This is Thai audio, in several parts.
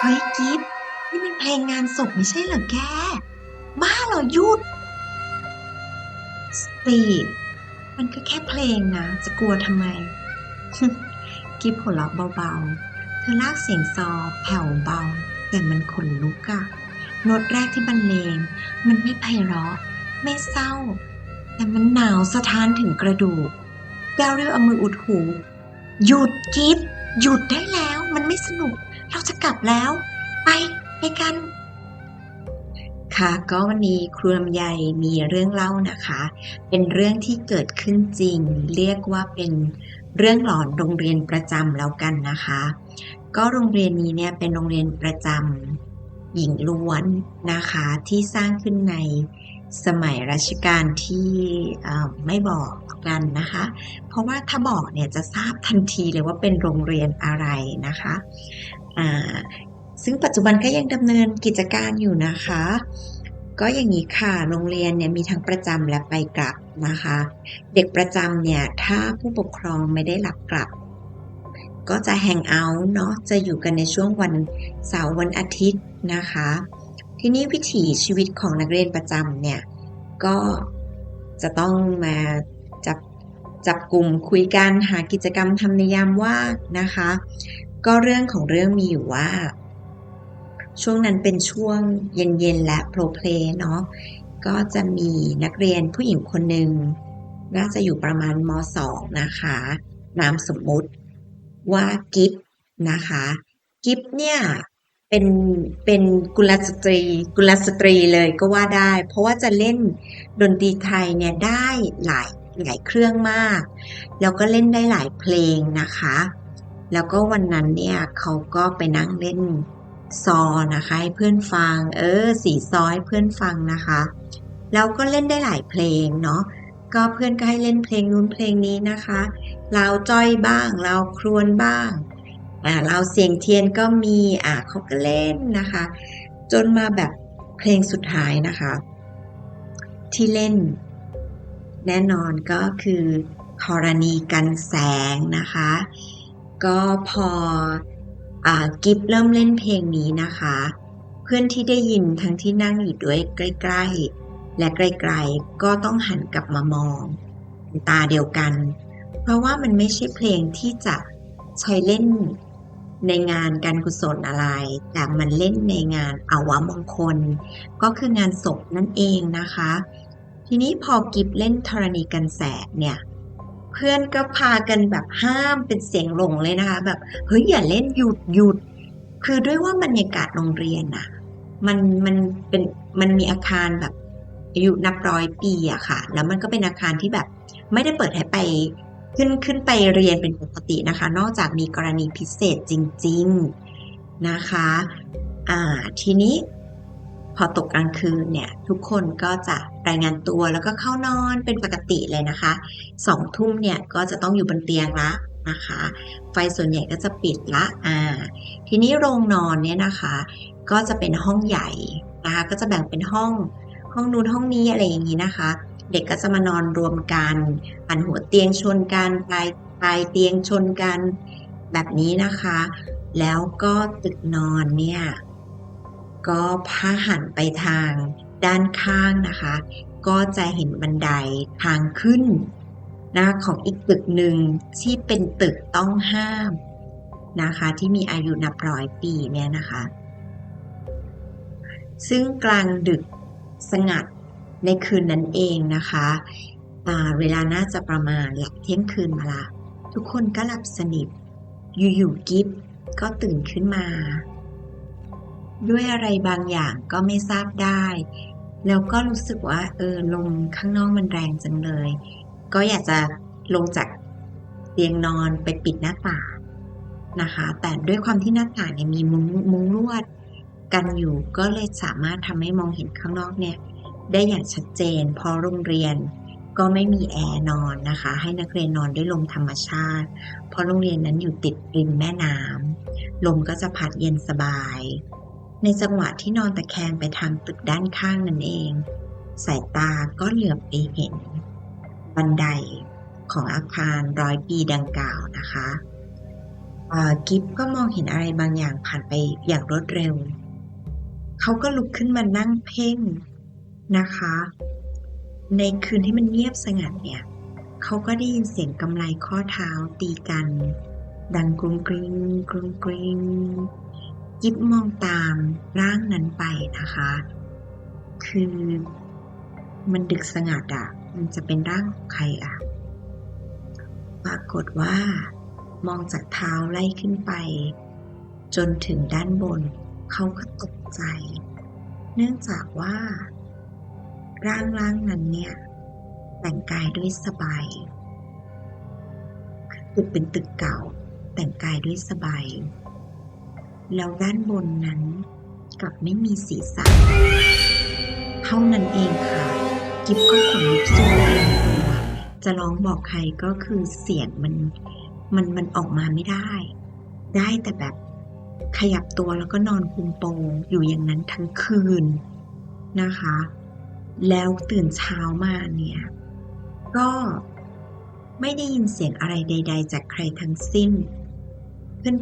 เฮ้ยกิฟนี่มันเพลงงานศพไม่ใช่เหรอแก บ้าเหรอหยุดสปีดมันก็แค่เพลงนะ จะกลัวทำไม กิฟหัวเราะเบาๆ เธอลากเสียงซอแผ่วเบา แต่มันขนลุกอะโน้ตแรกที่บรรเลง มันไม่ไพเราะ ไม่เศร้า แต่มันหนาวสะท้านถึงกระดูกแก้วเรียวเอามืออุดหู หยุดกิฟหยุดได้แล้ว มันไม่สนุก เราจะกลับแล้ว ไปไปกัน ค่ะก็วันนี้ครูลำไยมีเรื่องเล่านะคะ เป็นเรื่องที่เกิดขึ้นจริง เรียกว่าเป็นเรื่องหลอนโรงเรียนประจำแล้วกันนะคะ ก็โรงเรียนนี้เนี่ยเป็นโรงเรียนประจำหญิงล้วนนะคะที่สร้างขึ้นในสมัยรัชกาลที่ไม่บอกกันนะคะ เพราะว่าถ้าบอกเนี่ยจะทราบทันทีเลยว่าเป็นโรงเรียนอะไรนะคะ อ่าซึ่งปัจจุบันก็ยังดำเนินกิจการอยู่นะคะ ก็อย่างนี้ค่ะโรงเรียนเนี่ยมีทั้งประจำและไปกลับนะคะ เด็กประจำเนี่ยถ้าผู้ปกครองไม่ได้รับกลับ ก็จะแฮงเอาท์เนาะจะอยู่กันในช่วงวันเสาร์วันอาทิตย์นะคะ ทีนี้วิถีชีวิตของนักเรียนประจำเนี่ยก็จะต้องมาจับจับกลุ่มคุยกันหากิจกรรมทำในยามว่างนะคะ ก็เรื่องของเรื่องมีอยู่ว่า ช่วงนั้นเป็นช่วงเย็นๆและโปรเพลย์เนาะก็จะมีนักเรียนผู้หญิงคนหนึ่งน่าจะอยู่ประมาณม .2 นะคะ นามสมมุติว่ากิฟนะคะ กิฟเนี่ยเป็นเป็นกุลสตรี กุลสตรีเลยก็ว่าได้ เพราะว่าจะเล่นดนตรีไทยเนี่ยได้หลายหลายเครื่องมาก แล้วก็เล่นได้หลายเพลงนะคะ แล้วก็วันนั้นเนี่ยเขาก็ไปนั่งเล่นซอนะคะให้เพื่อนฟัง เออ สีซอให้เพื่อนฟังนะคะ แล้วก็เล่นได้หลายเพลงเนาะก็เพื่อนก็ให้เล่นเพลงนู้นเพลงนี้นะคะเราจ้อยบ้างเราครวญบ้างอ่าเราเสียงเทียนก็มีอ่าเขาก็เล่นนะคะ จนมาแบบเพลงสุดท้ายนะคะ ที่เล่น แน่นอนก็คือธรณีกันแสงนะคะ ก็พออกิฟเริ่มเล่นเพลงนี้นะคะ เพื่อนที่ได้ยินทั้งที่นั่งอยู่ด้วยใกล้ๆ และไกลๆ ก็ต้องหันกลับมามองตาเดียวกัน เพราะว่ามันไม่ใช่เพลงที่จะใช้เล่นในงานการกุศลอะไร แต่มันเล่นในงานอาวมงคล ก็คืองานศพนั่นเองนะคะ ทีนี้พอกิฟเล่นธรณีกันแสงเนี่ย พื่อนก็พากันแบบห้ามเป็นเสียงหลงเลยนะคะ แบบเฮ้ยอย่าเล่นหยุดหยุด คือด้วยว่าบรรยากาศโรงเรียนอะมันมันเป็นมันมีอาคารแบบอายุนับร้อยปีอะค่ะ แล้วมันก็เป็นอาคารที่แบบไม่ได้เปิดให้ไปขึ้นขึ้นไปเรียนเป็นปกตินะคะ นอกจากมีกรณีพิเศษจริง ๆนะคะ อ่าทีนี้ พอตกกลางคืนเนี่ยทุกคนก็จะรายงานตัวแล้วก็เข้านอนเป็นปกติเลยนะคะสองทุ่มเนี่ยก็จะต้องอยู่บนเตียงละนะคะ ไฟส่วนใหญ่ก็จะปิดละอ่าทีนี้โรงนอนเนี่ยนะคะ ก็จะเป็นห้องใหญ่นะคะก็จะแบ่งเป็นห้องห้องนู้นห้องนี้อะไรอย่างนี้นะคะ เด็กก็จะมานอนรวมกันหันหัวเตียงชนกันปลายปลายเตียงชนกันแบบนี้นะคะ แล้วก็ตึกนอนเนี่ย ก็พาหันไปทางด้านข้างนะคะ ก็จะเห็นบันไดทางขึ้นนะของอีกตึกหนึ่งที่เป็นตึกต้องห้ามนะคะ ที่มีอายุนับร้อยปีเนี่ยนะคะ ซึ่งกลางดึกสงัดในคืนนั้นเองนะคะเวลาน่าจะประมาณหลังเที่ยงคืนมาละ ทุกคนก็หลับสนิท อยู่ๆกิฟก็ตื่นขึ้นมา ด้วยอะไรบางอย่างก็ไม่ทราบได้ แล้วก็รู้สึกว่า เออลมข้างนอกมันแรงจังเลย ก็อยากจะลงจากเตียงนอนไปปิดหน้าต่างนะคะ แต่ด้วยความที่หน้าต่างเนี่ยมีมุ้งมุ้งลวดกันอยู่ก็เลยสามารถทำให้มองเห็นข้างนอกเนี่ย ได้อย่างชัดเจนพราะโรงเรียนก็ไม่มีแอร์นอนนะคะ ให้นักเรียนนอนด้วยลมธรรมชาติ เพราะโรงเรียนนั้นอยู่ติดริมแม่น้ำลมก็จะพัดเย็นสบาย ในจังหวะที่นอนตะแคงไปทางตึกด้านข้างนั่นเอง สายตาก็เหลือบไปเห็น บันไดของอาคารร้อยปีดังกล่าวนะคะกิฟก็มองเห็นอะไรบางอย่างผ่านไปอย่างรวดเร็ว เขาก็ลุกขึ้นมานั่งเพ่งนะคะ ในคืนที่มันเงียบสงัดเนี่ย เขาก็ได้ยินเสียงกำไลข้อเท้าตีกัน ดังกรุงกริงกรุงกริง ยิบมองตามร่างนั้นไปนะคะ คือมันดึกสงัดอะมันจะเป็นร่างของใครอะปรากฏว่ามองจากเท้าไล่ขึ้นไป จนถึงด้านบน เขาก็ตกใจ เนื่องจากว่า ร่างร่างนั้นเนี่ยแต่งกายด้วยสบายตึกเป็นตึกเก่า แต่งกายด้วยสบาย แล้วด้านบนนั้นกลับไม่มีศีรษะ เท่านั้นเองค่ะ กิฟก็ขนลุกสู้เองตัวจะร้องบอกใครก็คือเสียงมันมันมันออกมาไม่ได้ ได้แต่แบบขยับตัวแล้วก็นอนคุมโปงอยู่อย่างนั้นทั้งคืนนะคะ แล้วตื่นเช้ามาเนี่ย ก็ไม่ได้ยินเสียงอะไรใด ๆ จากใครทั้งสิ้น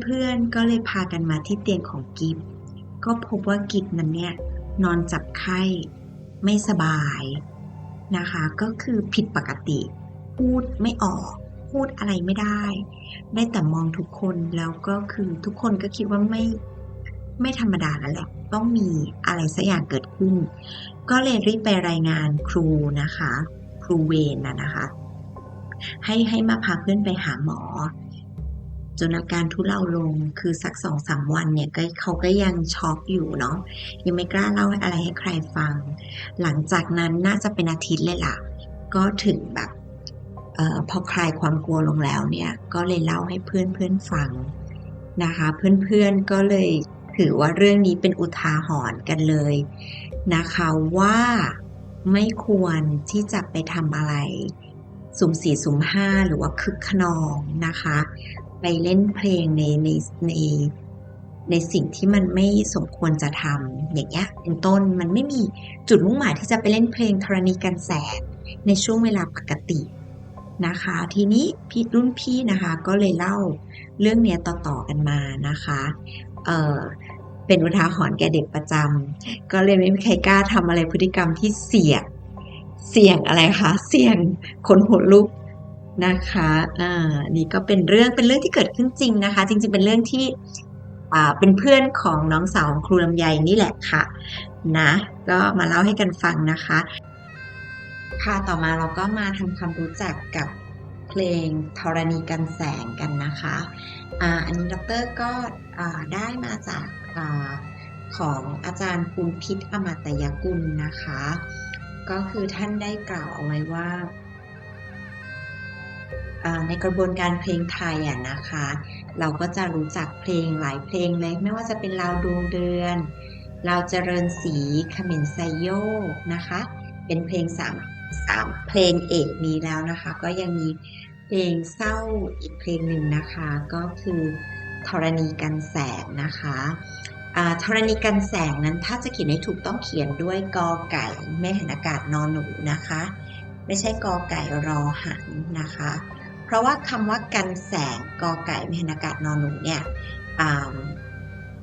เพื่อนๆก็เลยพากันมาที่เตียงของกิฟก็พบว่ากิฟนั้นเนี่ยนอนจับไข้ไม่สบายนะคะ ก็คือผิดปกติ พูดไม่ออก พูดอะไรไม่ได้ ได้แต่มองทุกคนแล้วก็คือทุกคนก็คิดว่าไม่ไม่ธรรมดาแล้วแหละ ต้องมีอะไรสักอย่างเกิดขึ้น ก็เลยรีบไปรายงานครูนะคะ ครูเวนนะนะคะ ให้ให้มาพาเพื่อนไปหาหมอ จนอาการทุเลาลงคือสักสองสามวันเนี่ยก็เขาก็ยังช็อกอยู่เนาะยังไม่กล้าเล่าอะไรให้ใครฟัง หลังจากนั้นน่าจะเป็นอาทิตย์เลยล่ะ ก็ถึงแบบออพอคลายความกลัวลงแล้วเนี่ยก็เลยเล่าให้เพื่อนเพื่อนฟังนะคะ เพื่อนเพื่อนก็เลยถือว่าเรื่องนี้เป็นอุทาหรณ์กันเลยนะคะว่าไม่ควรที่จะไปทำอะไรสุ่มสี่สุ่มห้าหรือว่าคึกขนองนะคะ ไปเล่นเพลงในในในในสิ่งที่มันไม่สมควรจะทำอย่างเงี้ยเป็นต้นมันไม่มีจุดมุ่งหมายที่จะไปเล่นเพลงธรณีกันแสงในช่วงเวลาปกตินะคะ ทีนี้พี่รุ่นพี่นะคะก็เลยเล่าเรื่องเนี้ยต่อๆกันมานะคะเออเป็นอุทาหรณ์แก่เด็กประจำก็เลยไม่มีใครกล้าทำอะไรพฤติกรรมที่เสี่ยงเสี่ยงอะไรคะเสี่ยงคนหัวลุก นะคะ อ่า นี่ก็เป็นเรื่องเป็นเรื่องที่เกิดขึ้นจริงนะคะ จริง ๆ เป็นเรื่องที่ อ่า เป็นเพื่อนของน้องสาวของครูลำไยนี่แหละค่ะ นะ ก็มาเล่าให้กันฟังนะคะ ค่ะ ต่อมาเราก็มาทำความรู้จักกับเพลงธรณีกันแสงกันนะคะ อ่า อันนี้ดรก็อ่าได้มาจากอ่าของอาจารย์ภูมิพิษอมตยกุลนะคะ ก็คือท่านได้กล่าวเอาไว้ว่า ในกระบวนการเพลงไทยอะนะคะ เราก็จะรู้จักเพลงหลายเพลงเลย ไม่ว่าจะเป็นลาวดวงเดือนเราเจริญสีขมิ้นไซโยกนะคะ เป็นเพลงสามสามเพลงเอกนี้แล้วนะคะ ก็ยังมีเพลงเศร้าอีกเพลงหนึ่งนะคะ ก็คือธรณีกันแสงนะคะธรณีกันแสงนั้นถ้าจะเขียนให้ถูกต้องเขียนด้วยกอไก่แม่หันอากาศนอนหนูนะคะ ไม่ใช่กอไก่รอหันนะคะ เพราะว่าคำว่ากันแสงกอไก่มหนากาศนอนหนูเนี่ย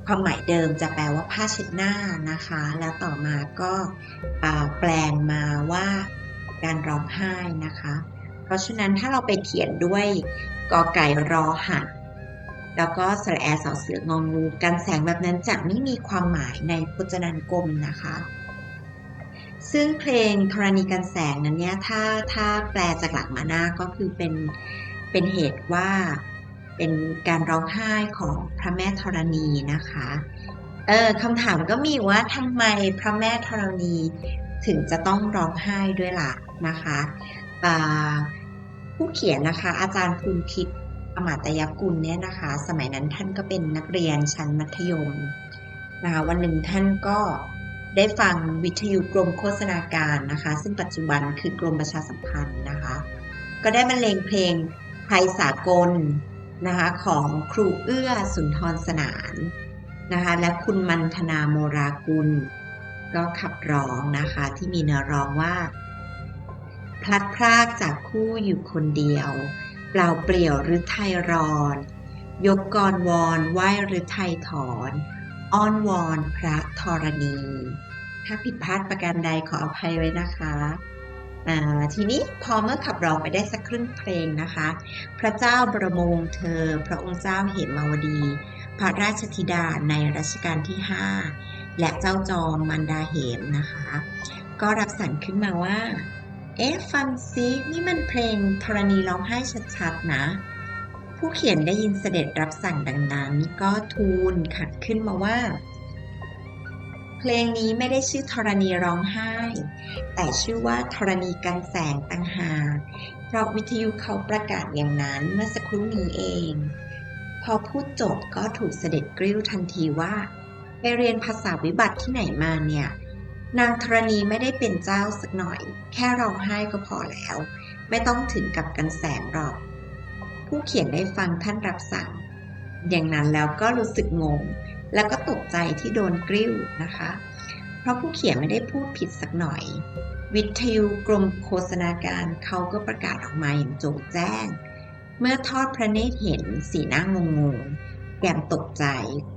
ความหมายเดิมจะแปลว่าผ้าเช็ดหน้านะคะ แล้วต่อมาก็แปลงมาว่าการร้องไห้นะคะ เพราะฉะนั้นถ้าเราไปเขียนด้วยกอไก่รอหันแล้วก็สระแอสอเสืององูการแสงแบบนั้นจะไม่มีความหมายในพจนานุกรมนะคะ ซึ่งเพลงธรณีกันแสงนั้นเนี่ยถ้าถ้าแปลจากหลักมาหน้าก็คือเป็นเป็นเหตุว่าเป็นการร้องไห้ของพระแม่ธรณีนะคะเออคำถามก็มีว่าทำไมพระแม่ธรณีถึงจะต้องร้องไห้ด้วยล่ะนะคะผู้เขียนนะคะอาจารย์ภูมิพิษอมาตยกุลเนี่ยนะคะ สมัยนั้นท่านก็เป็นนักเรียนชั้นมัธยมนะคะวันหนึ่งท่านก็ ได้ฟังวิทยุกรมโฆษณาการนะคะ ซึ่งปัจจุบันคือกรมประชาสัมพันธ์นะคะ ก็ได้บรรเลงเพลงไทยสากลนะคะของครูเอื้อสุนทรสนานนะคะและคุณมันธนาโมรากุล ก็ขับร้องนะคะที่มีเนื้อร้องว่า พลัดพรากจากคู่อยู่คนเดียว เปล่าเปลี่ยวหรือไทยรอน ยกกรวอนไหวหรือไทยถอน อ้อนวอนพระธรณี ถ้าผิดพลาดประการใดขออภัยไว้นะคะทีนี้พอเมื่อขับร้องไปได้สักครึ่งเพลงนะคะ พระเจ้าบรมวงศ์เธอ พระองค์เจ้าเหมมาวดี พระราชธิดาในรัชกาลที่ 5 และเจ้าจอมมันดาเหมนะคะ ก็รับสั่งขึ้นมาว่า เอ๊ะฟังซินี่มันเพลงธรณีร้องไห้ชัดๆนะ ผู้เขียนได้ยินเสด็จรับสั่งดังนั้นก็ทูลขัดขึ้นมาว่า เพลงนี้ไม่ได้ชื่อธรณีร้องไห้ แต่ชื่อว่าธรณีกันแสงต่างหาเพราะวิทยุเขาประกาศอย่างนั้นเมื่อสักครู่นี้เอง พอพูดจบก็ถูกเสด็จกริ้วทันทีว่า ไปเรียนภาษาวิบัติที่ไหนมาเนี่ย นางธรณีไม่ได้เป็นเจ้าสักหน่อย แค่ร้องไห้ก็พอแล้ว ไม่ต้องถึงกับกันแสงหรอก ผู้เขียนได้ฟังท่านรับสั่ง อย่างนั้นแล้วก็รู้สึกงง แล้วก็ตกใจที่โดนกริ้วนะคะ เพราะผู้เขียนไม่ได้พูดผิดสักหน่อย วิทยุกรมโฆษณาการเขาก็ประกาศออกมาอย่างโจงแจ้ง เมื่อทอดพระเนตรเห็นสีหน้างงงแกมตกใจ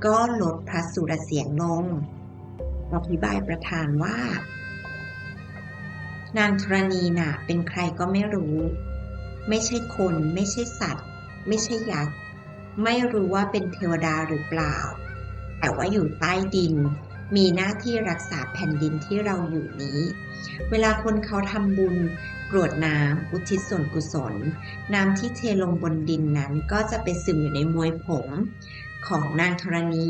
ก็ลดพระสุรเสียงลงอธิบายประธานว่า นางธรณีน่ะเป็นใครก็ไม่รู้ ไม่ใช่คน ไม่ใช่สัตว์ ไม่ใช่ยักษ์ ไม่รู้ว่าเป็นเทวดาหรือเปล่า แต่ว่าอยู่ใต้ดิน มีหน้าที่รักษาแผ่นดินที่เราอยู่นี้ เวลาคนเขาทำบุญกรวดน้ำอุทิศส่วนกุศล น้ำที่เทลงบนดินนั้นก็จะไปซึมอยู่ในมวยผม ของนางธรณี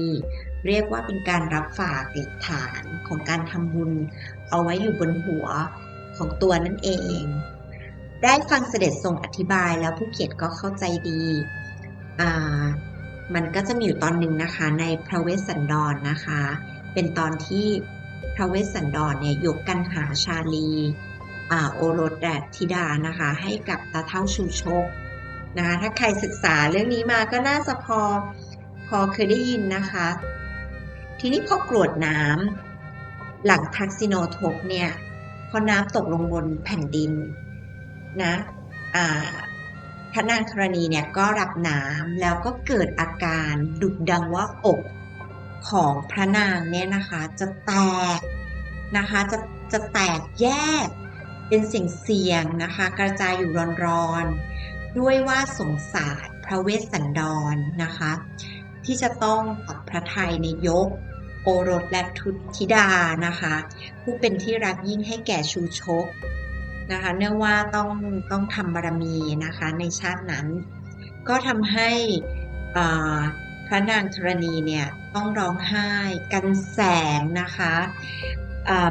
เรียกว่าเป็นการรับฝากหลักฐานของการทำบุญ เอาไว้อยู่บนหัวของตัวนั่นเอง ได้ฟังเสด็จทรงอธิบายแล้วผู้เขียนก็เข้าใจดี อ่า มันก็จะมีอยู่ตอนหนึ่งนะคะในพระเวสสันดรนนะคะ เป็นตอนที่พระเวสสันดรเนี่ยยกกันหาชาลีอ่าโอรสและธิดานะคะ ให้กับตาเท่าชูชกนะคะถ้าใครศึกษาเรื่องนี้มาก็น่าจะพอพอเคยได้ยินนะคะ ทีนี้พอกรวดน้ำหลังทักซิโนทกเนี่ยพอน้ำตกลงบนแผ่นดินนะอ่า พระนางธรณีเนี่ยก็รับน้ำแล้วก็เกิดอาการดุดดังว่าอกของพระนางเนี่ยนะคะจะแตกนะคะจะจะแตกแยกเป็นเสียงเสียงนะคะ กระจายอยู่ร้อนๆด้วยว่าสงสารพระเวสสันดรนะคะ ที่จะต้องตัดพระไทยในยกโอรสและทุตธิดานะคะ ผู้เป็นที่รักยิ่งให้แก่ชูชก นะคะเนื่องว่าต้องต้องทำบารมีนะคะในชาตินั้น ก็ทำให้พระนางธรณีเนี่ยต้องร้องไห้กันแสงนะคะ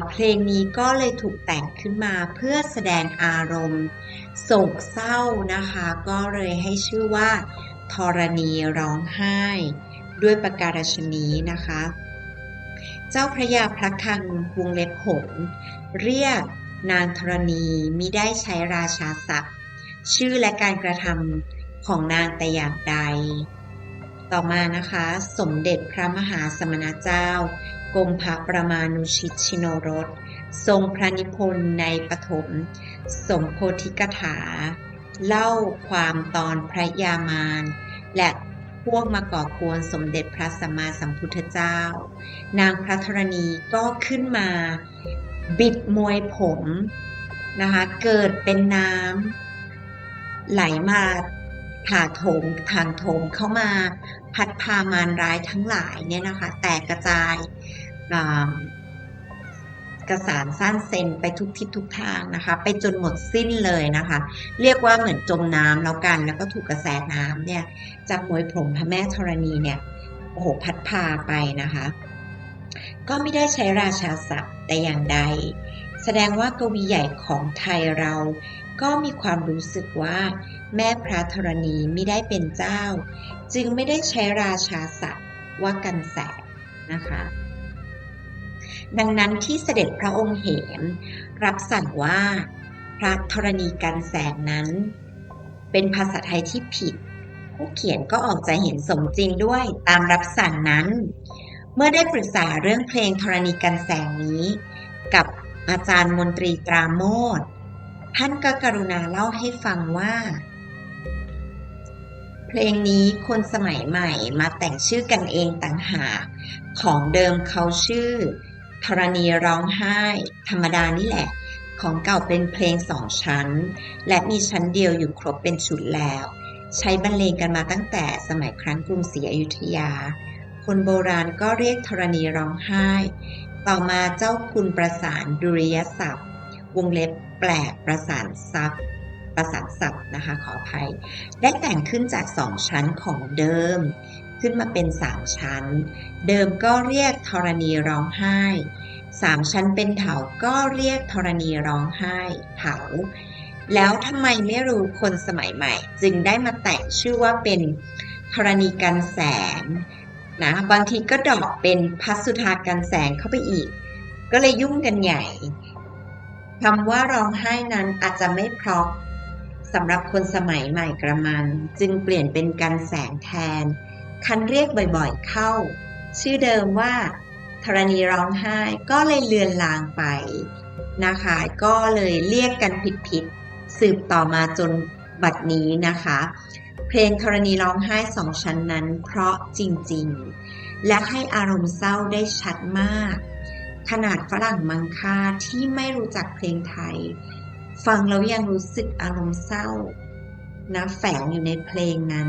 เพลงนี้ก็เลยถูกแต่งขึ้นมาเพื่อแสดงอารมณ์โศกเศร้านะคะ ก็เลยให้ชื่อว่าธรณีร้องไห้ ด้วยประการฉนี้นะคะ เจ้าพระยาพระคังวงเล็บหงเรียก นางธรณีมิได้ใช้ราชาศัพท์ ชื่อและการกระทำของนางแต่อย่างใด ต่อมานะคะ สมเด็จพระมหาสมณเจ้ากรมพระประมาณุชิตชิโนรส ทรงพระนิพนธ์ในปฐมสมโพธิกถา เล่าความตอนพระยามานและพวกมาก่อกวนสมเด็จพระสัมมาสัมพุทธเจ้า นางพระธรณีก็ขึ้นมา บิดมวยผมนะคะเกิดเป็นน้ำไหลมาถาโถมทางโถมเข้ามาพัดพามารร้ายทั้งหลายเนี่ยนะคะแตกกระจายกระสานสั้นเซนไปทุกทิศทุกทางนะคะ ไปจนหมดสิ้นเลยนะคะ เรียกว่าเหมือนจมน้ำแล้วกัน แล้วก็ถูกกระแสน้ำเนี่ยจากมวยผมพระแม่ธรณีเนี่ยโอ้โหพัดพาไปนะคะ ก็ไม่ได้ใช้ราชาศัพท์ แต่อย่างใด แสดงว่ากวีใหญ่ของไทยเรา ก็มีความรู้สึกว่า แม่พระธรณีไม่ได้เป็นเจ้า จึงไม่ได้ใช้ราชาศัพท์ว่ากันแสนะคะดังนั้นที่เสด็จพระองค์เห็นรับสั่งว่าพระธรณีกันแสงนั้น เป็นภาษาไทยที่ผิด ผู้เขียนก็ออกจะเห็นสมจริงด้วยตามรับสั่งนั้น เมื่อได้ปรึกษาเรื่องเพลงธรณีกันแสงนี้ กับอาจารย์มนตรีตราโมทท่านก็กรุณาเล่าให้ฟังว่า เพลงนี้คนสมัยใหม่มาแต่งชื่อกันเองต่างหากของเดิมเขาชื่อธรณีร้องไห้ ธรรมดานี่แหละ ของเก่าเป็นเพลงสองชั้น และมีชั้นเดียวอยู่ครบเป็นชุดแล้ว ใช้บรรเลงกันมาตั้งแต่สมัยครั้งกรุงศรีอยุธยา คนโบราณก็เรียกธรณีร้องไห้ ต่อมาเจ้าคุณประสานดุริยศัพท์ วงเล็บแปลกประสานซับประสานศัพท์นะคะขออภัย ได้แต่งขึ้นจากสองชั้นของเดิม ขึ้นมาเป็นสามชั้น เดิมก็เรียกธรณีร้องไห้สามชั้นเป็นเถาก็เรียกธรณีร้องไห้เถาแล้วทำไมไม่รู้คนสมัยใหม่ จึงได้มาแต่งชื่อว่าเป็นธรณีกันแสง นะบางทีก็ดอกเป็นพัสุธากันแสงเข้าไปอีก ก็เลยยุ่งกันใหญ่คำว่าร้องไห้นั้นอาจจะไม่เพราะสำหรับคนสมัยใหม่กระมัง จึงเปลี่ยนเป็นกันแสงแทน คันเรียกบ่อยๆเข้า ชื่อเดิมว่าธรณีร้องไห้ก็เลยเลือนลางไปนะคะ ก็เลยเรียกกันผิดๆสืบต่อมาจนบัดนี้นะคะ เพลงธรณีร้องไห้สองชั้นนั้น เพราะจริงๆ และให้อารมณ์เศร้าได้ชัดมาก ขนาดฝรั่งมังค่าที่ไม่รู้จักเพลงไทย ฟังแล้วยังรู้สึกอารมณ์เศร้านะแฝงอยู่ในเพลงนั้น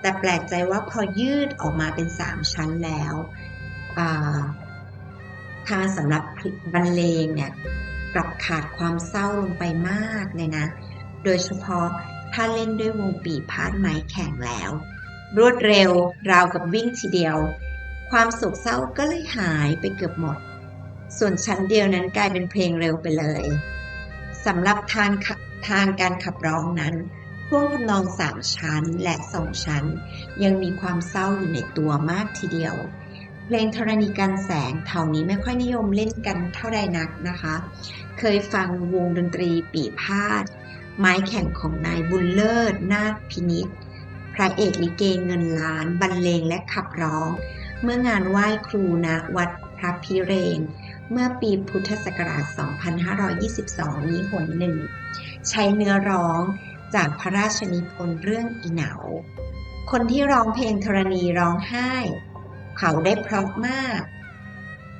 แต่แปลกใจว่าพอยืดออกมาเป็นสามชั้นแล้วทางสำหรับบรรเลงเนี่ยกลับขาดความเศร้าลงไปมากเลยนะ โดยเฉพาะ ถ้าเล่นด้วยวงปีพาดไม้แข่งแล้ว รวดเร็วราวกับวิ่งทีเดียว ความโศกเศร้าก็เลยหายไปเกือบหมด ส่วนชั้นเดียวนั้นกลายเป็นเพลงเร็วไปเลยสำหรับทางทางการขับร้องนั้นพ่วงทำนองสามชั้นและสองชั้น ยังมีความเศร้าอยู่ในตัวมากทีเดียว เพลงธรณีกันแสงเท่านี้ไม่ค่อยนิยมเล่นกันเท่าใดนักนะคะ เคยฟังวงดนตรีปีพาด ไม้แข่งของนายบุญเลิศ นาคพินิษพระเอกลิเกเงินล้าน บรรเลงและขับร้อง เมื่องานไหว้ครูณวัดพระพิเรน เมื่อปีพุทธศักราช 2522 นี้หนหนึ่ง ใช้เนื้อร้องจากพระราชนิพนธ์เรื่องอีเหนา คนที่ร้องเพลงธรณีร้องไห้ เขาได้เพราะมาก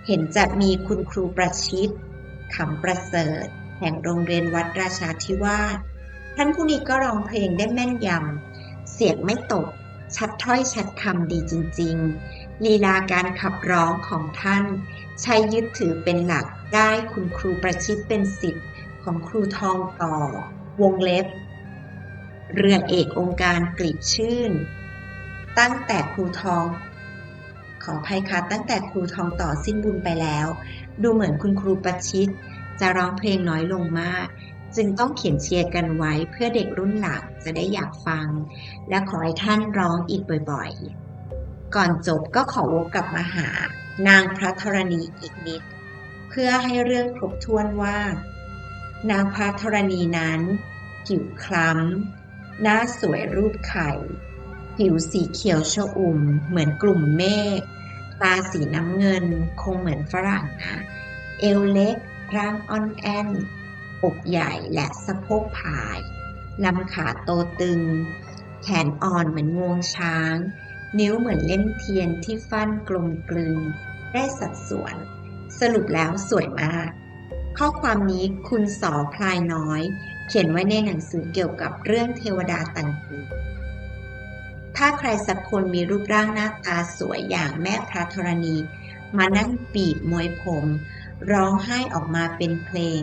เห็นจะมีคุณครูประชิดขำประเสริฐ แห่งโรงเรียนวัดราชาธิวาสท่านผู้นี้ก็ร้องเพลงได้แม่นยำ เสียงไม่ตก ชัดถ้อยชัดคำดีจริง ๆ ลีลาการขับร้องของท่าน ใช้ยึดถือเป็นหลักได้คุณครูประชิดเป็นสิทธิ์ของครูทองต่อ วงเล็บ เรือนเอกองค์การกลีบชื่น ตั้งแต่ครูทอง ขออภัยค่ะตั้งแต่ครูทองต่อสิ้นบุญไปแล้ว ดูเหมือนคุณครูประชิด จะร้องเพลงน้อยลงมาก จึงต้องเขียนเชียร์กันไว้เพื่อเด็กรุ่นหลังจะได้อยากฟัง และขอให้ท่านร้องอีกบ่อยๆ ก่อนจบก็ขอวกกลับมาหา นางพระธรณีอีกนิด เพื่อให้เรื่องครบถ้วนว่า นางพระธรณีนั้น ผิวคล้ำ หน้าสวยรูปไข่ ผิวสีเขียวชอุ่มเหมือนกลุ่มเมฆตาสีน้ำเงินคงเหมือนฝรั่งนะ เอวเล็ก ร่างอ่อนแอนอกใหญ่และสะโพกผาย ลำขาโตตึง แขนอ่อนเหมือนงวงช้าง นิ้วเหมือนเล่นเทียนที่ฟันกลมกลืน ได้สัดส่วน สรุปแล้วสวยมาก ข้อความนี้คุณสอพลายน้อย เขียนไว้ในหนังสือเกี่ยวกับเรื่องเทวดาตันหูถ้าใครสักคนมีรูปร่างหน้าตาสวยอย่างแม่พระธรณี มานั่งปีบมวยผม ร้องไห้ออกมาเป็นเพลง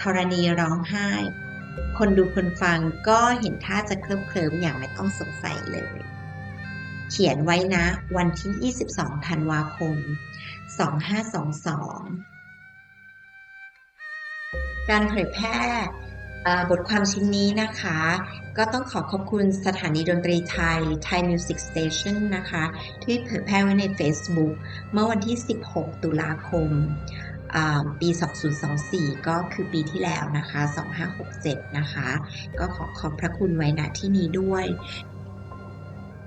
ธรณีร้องไห้ คนดูคนฟังก็เห็นท่าจะเคลิบเคลิ้มอย่างไม่ต้องสงสัยเลย เขียนไว้นะวันที่ 22 ธันวาคม 2522 การเผยแพร่บทความชิ้นนี้นะคะ ก็ต้องขอขอบคุณสถานีดนตรีไทย Thai Music Station นะคะ ที่เผยแพร่ไว้ใน Facebook เมื่อวันที่ 16 ตุลาคม ปี 2024 ก็คือปีที่แล้วนะคะ 2567 นะคะ ก็ขอขอบพระคุณไว้ณที่นี้ด้วย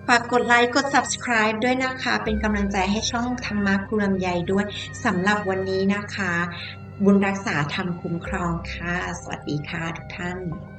ฝากกดไลค์กด subscribe ด้วยนะคะ เป็นกำลังใจให้ช่องธรรมะครูลำไยด้วยสำหรับวันนี้นะคะ บุญรักษาธรรมคุ้มครองค่ะ สวัสดีค่ะทุกท่าน